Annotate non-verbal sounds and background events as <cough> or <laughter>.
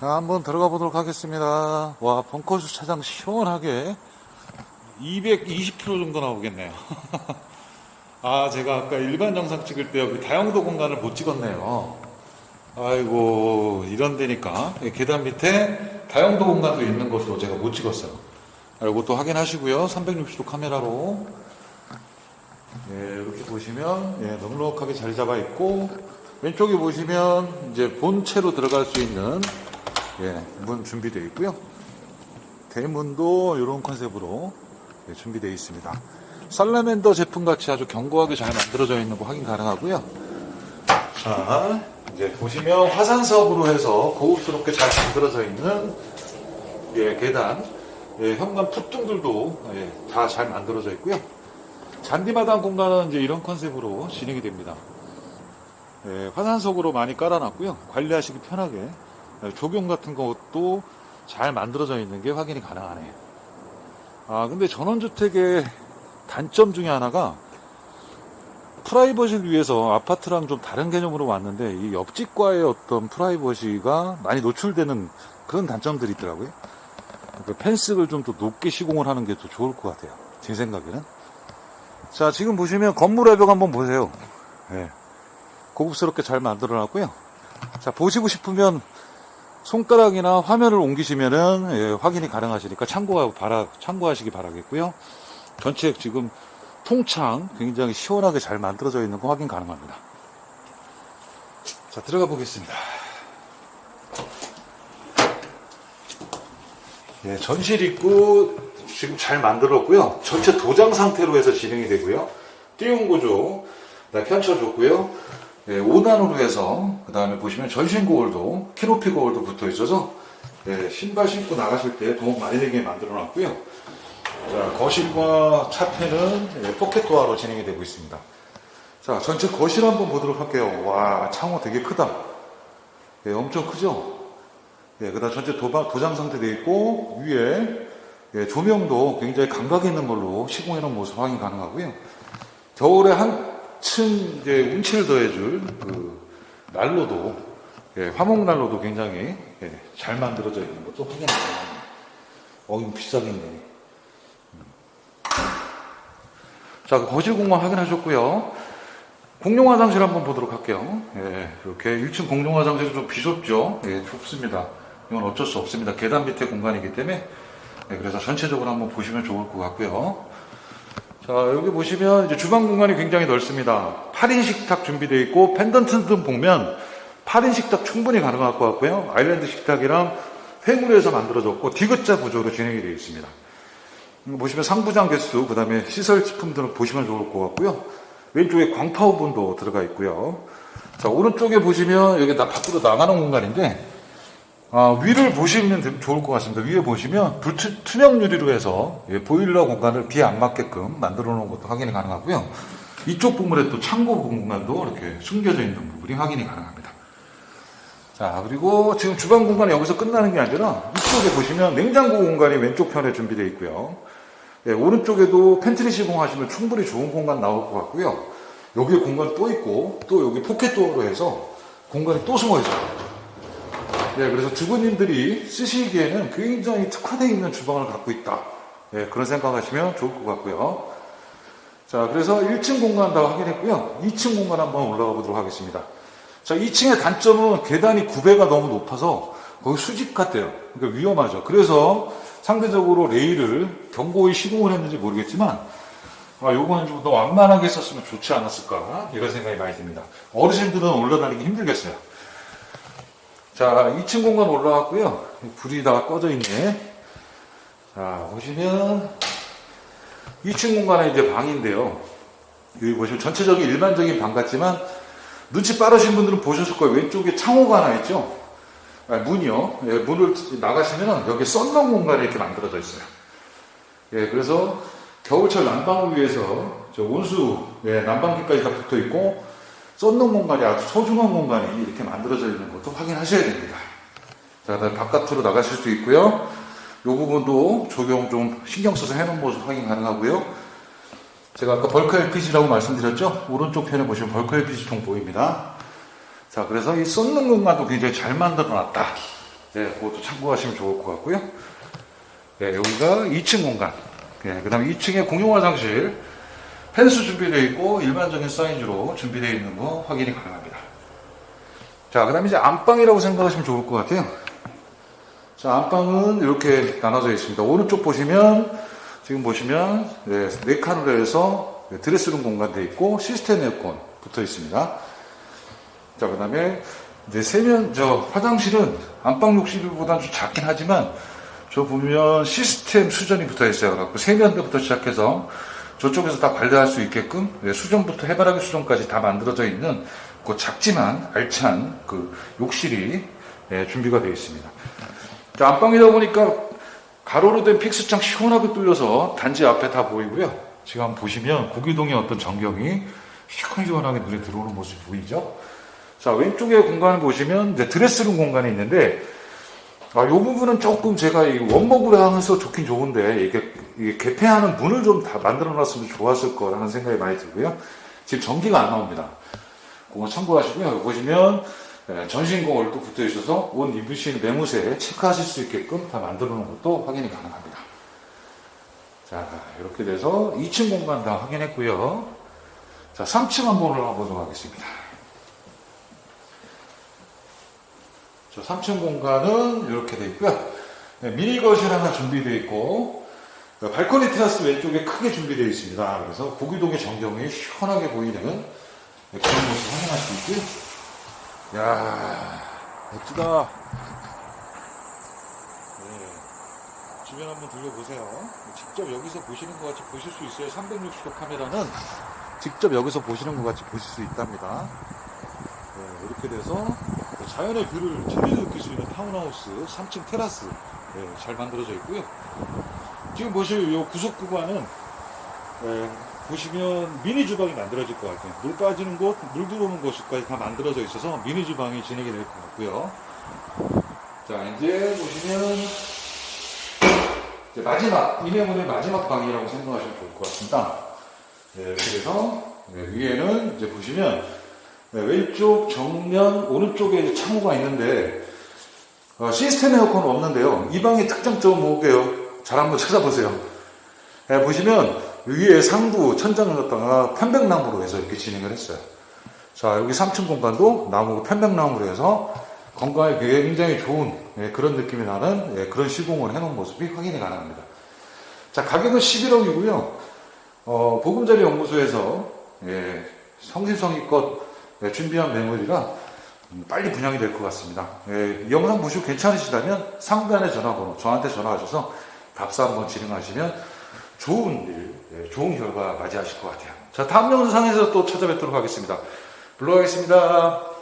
자, 한번 들어가 보도록 하겠습니다. 와, 벙커 주차장 시원하게 220km 정도 나오겠네요. <laughs> 아, 제가 아까 일반 영상 찍을 때 여기 다용도 공간을 못 찍었네요. 아이고, 이런 데니까. 예, 계단 밑에 다용도 공간도 있는 것도 제가 못 찍었어요. 아, 이것도 확인하시고요. 360도 카메라로. 예, 이렇게 보시면, 예, 넉넉하게 자리 잡아 있고, 왼쪽에 보시면, 이제 본체로 들어갈 수 있는, 예, 문 준비되어 있고요. 대문도 이런 컨셉으로 예, 준비되어 있습니다. 살라멘더 제품 같이 아주 견고하게 잘 만들어져 있는 거 확인 가능하고요. 자, 이제 보시면 화산석으로 해서 고급스럽게 잘 만들어져 있는 예, 계단, 예, 현관 풋등들도 예, 다 잘 만들어져 있고요. 잔디마당 공간은 이제 이런 컨셉으로 진행이 됩니다. 예, 화산석으로 많이 깔아놨고요. 관리하시기 편하게 예, 조경 같은 것도 잘 만들어져 있는 게 확인이 가능하네요. 아, 근데 전원주택의 단점 중에 하나가 프라이버시를 위해서 아파트랑 좀 다른 개념으로 왔는데 이 옆집과의 어떤 프라이버시가 많이 노출되는 그런 단점들이 있더라고요. 그 펜스를 좀 더 높게 시공을 하는 게 더 좋을 것 같아요. 제 생각에는. 자, 지금 보시면 건물 외벽 한번 보세요. 예. 고급스럽게 잘 만들어 놨고요. 자, 보시고 싶으면 손가락이나 화면을 옮기시면은 예, 확인이 가능하시니까 참고하, 바라, 참고하시기 바라겠고요. 전체 지금 통창 굉장히 시원하게 잘 만들어져 있는 거 확인 가능합니다. 자, 들어가 보겠습니다. 예, 전실 입구 지금 잘 만들었고요. 전체 도장 상태로 해서 진행이 되고요. 띄운 구조 다 펼쳐줬고요. 예, 5단으로 해서 그 다음에 보시면 전신 거울도 키높이 거울도 붙어 있어서 예, 신발 신고 나가실 때 도움 많이 되게 만들어 놨고요. 자, 거실과 차태는 예, 포켓 도어로 진행이 되고 있습니다. 자, 전체 거실 한번 보도록 할게요. 와, 창호 되게 크다. 예, 엄청 크죠? 예, 그 다음 전체 도박, 도장 상태 되어 있고, 위에 예, 조명도 굉장히 감각 있는 걸로 시공해 놓은 모습 확인 가능하고요. 겨울에 한 층 이제 운치를 더해줄 그 난로도, 예, 화목 난로도 굉장히 예, 잘 만들어져 있는 것도 확인 가능합니다. 어, 이거 비싸겠네. 자, 그 거실 공간 확인하셨고요. 공용 화장실 한번 보도록 할게요. 예, 이렇게 1층 공용 화장실은 좀 비좁죠. 예, 좁습니다. 이건 어쩔 수 없습니다. 계단 밑에 공간이기 때문에. 예, 그래서 전체적으로 한번 보시면 좋을 것 같고요. 자, 여기 보시면 이제 주방 공간이 굉장히 넓습니다. 8인 식탁 준비되어 있고, 펜던트 등 보면 8인 식탁 충분히 가능할 것 같고요. 아일랜드 식탁이랑 해서 만들어졌고, 디귿자 구조로 진행이 되어 있습니다. 음, 보시면 상부장 개수, 그 다음에 시설 제품 등을 보시면 좋을 것 같고요. 왼쪽에 광파 오븐도 들어가 있고요. 자, 오른쪽에 보시면 여기 나 밖으로 나가는 공간인데, 아, 위를 보시면 되- 좋을 것 같습니다. 위에 보시면 불투명 유리로 해서 예, 보일러 공간을 비안 맞게끔 만들어 놓은 것도 확인이 가능하고요. 이쪽 부분에 또 창고 공간도 이렇게 숨겨져 있는 부분이 확인이 가능합니다. 자, 그리고 지금 주방 공간이 여기서 끝나는 게 아니라 이쪽에 보시면 냉장고 공간이 왼쪽 편에 준비되어 있고요. 예, 오른쪽에도 팬트리 시공하시면 충분히 좋은 공간 나올 것 같고요. 여기에 공간 또 있고, 또 여기 포켓 도어로 해서 공간이 또 숨어 있어요. 예, 그래서 주부님들이 쓰시기에는 굉장히 특화되어 있는 주방을 갖고 있다. 예, 그런 생각하시면 좋을 것 같고요. 자, 그래서 1층 공간 다 확인했고요. 2층 공간 한번 올라가 보도록 하겠습니다. 자, 2층의 단점은 계단이 9배가 너무 높아서 거기 수직 같대요. 그러니까 위험하죠. 그래서 상대적으로 레일을 견고히 시공을 했는지 모르겠지만, 아, 요거는 좀 더 완만하게 했었으면 좋지 않았을까, 이런 생각이 많이 듭니다. 어르신들은 올라다니기 힘들겠어요. 자, 2층 공간 올라왔고요. 불이 다 꺼져 있네. 자, 보시면 2층 공간은 이제 방인데요. 여기 보시면 전체적인 일반적인 방 같지만 눈치 빠르신 분들은 보셨을 거예요. 왼쪽에 창호가 하나 있죠. 아, 문이요. 예, 문을 나가시면 여기 썬룸 공간이 이렇게 만들어져 있어요. 예, 그래서 겨울철 난방을 위해서 저 온수 예, 난방기까지 다 붙어 있고 썬룸 공간이 아주 소중한 공간이 이렇게 만들어져 있는 것도 확인하셔야 됩니다. 자, 그다음에 바깥으로 나가실 수 있고요. 이 부분도 적용 좀 신경 써서 해놓은 모습 확인 가능하고요. 제가 아까 벌크 LPG라고 말씀드렸죠? 오른쪽 편에 보시면 벌크 LPG 통 보입니다. 자, 그래서 이 썬룸 공간도 굉장히 잘 만들어 놨다. 예, 그것도 참고하시면 좋을 것 같고요. 예, 여기가 2층 공간. 예, 그 다음에 2층에 공용 화장실. 펜스 준비되어 있고 일반적인 사이즈로 준비되어 있는 거 확인이 가능합니다. 자, 그 다음에 이제 안방이라고 생각하시면 좋을 것 같아요. 자, 안방은 이렇게 나눠져 있습니다. 오른쪽 보시면, 지금 보시면, 네, 네 칸으로 해서 드레스룸 공간되어 있고, 시스템 에어컨 붙어 있습니다. 자, 그 다음에, 이제 세면, 저, 화장실은 안방 욕실보다는 좀 작긴 하지만, 저 보면 시스템 수전이 붙어 있어요. 그래갖고 세면대부터 시작해서 저쪽에서 다 관리할 수 있게끔 네, 수전부터 해바라기 수전까지 다 만들어져 있는 그 작지만 알찬 그 욕실이 예, 준비가 되어 있습니다. 자, 안방이다 보니까 가로로 된 픽스창 시원하게 뚫려서 단지 앞에 다 보이고요. 지금 보시면 구기동의 어떤 전경이 시원시원하게 눈에 들어오는 모습이 보이죠? 자, 왼쪽에 공간을 보시면 이제 드레스룸 공간이 있는데 아, 요 부분은 조금 제가 이 원목으로 하면서 좋긴 좋은데, 이게 개폐하는 문을 좀 다 만들어 놨으면 좋았을 거라는 생각이 많이 들고요. 지금 전기가 안 나옵니다. 그거 참고하시고요. 여기 보시면, 예, 전신공을도 붙어 있어서 옷 입으시는 매무새 체크하실 수 있게끔 다 만들어 놓은 것도 확인이 가능합니다. 자, 이렇게 돼서 2층 공간 다 확인했고요. 자, 3층 한번 올라가 보도록 하겠습니다. 저 3층 공간은 이렇게 되어 있고요. 네, 미니 거실 하나 준비되어 있고 그 발코니 테라스 왼쪽에 크게 준비되어 있습니다. 그래서 고기동의 전경이 시원하게 보이는 네, 그런 모습 확인할 수 있고요. 이야 멋지다. 네, 주변 한번 둘러보세요. 직접 여기서 보시는 것 같이 보실 수 있어요. 360도 카메라는 직접 여기서 보시는 것 같이 보실 수 있답니다. 네, 이렇게 돼서 자연의 뷰를 제대로 느낄 수 있는 타운하우스 3층 테라스 네, 잘 만들어져 있고요. 지금 보실 이 구석 구간은 네, 보시면 미니 주방이 만들어질 것 같아요. 물 빠지는 곳, 물 들어오는 곳까지 다 만들어져 있어서 미니 주방이 진행이 될 것 같고요. 자 이제 보시면 이제 마지막 이메모의 마지막 방이라고 생각하시면 좋을 것 같습니다. 네, 그래서 네, 위에는 이제 보시면 네, 왼쪽 정면 오른쪽에 창호가 있는데 어, 시스템 에어컨은 없는데요. 이 방의 특장점 뭐게요? 잘 한번 찾아보세요. 네, 보시면 위에 상부 천장을 갖다가 편백나무로 해서 이렇게 진행을 했어요. 자 여기 3층 공간도 나무 편백나무로 해서 건강에 굉장히 좋은 예, 그런 느낌이 나는 예, 그런 시공을 해놓은 모습이 확인이 가능합니다. 자 가격은 11억이고요. 어, 보금자리 연구소에서 예, 성심성의껏 네, 준비한 음, 빨리 분양이 될 것 같습니다. 예, 이 영상 보시고 괜찮으시다면 상단의 전화번호 저한테 전화하셔서 답사 한번 진행하시면 좋은 일, 예, 좋은 결과 맞이하실 것 같아요. 자 다음 영상에서 또 찾아뵙도록 하겠습니다. 불러가겠습니다.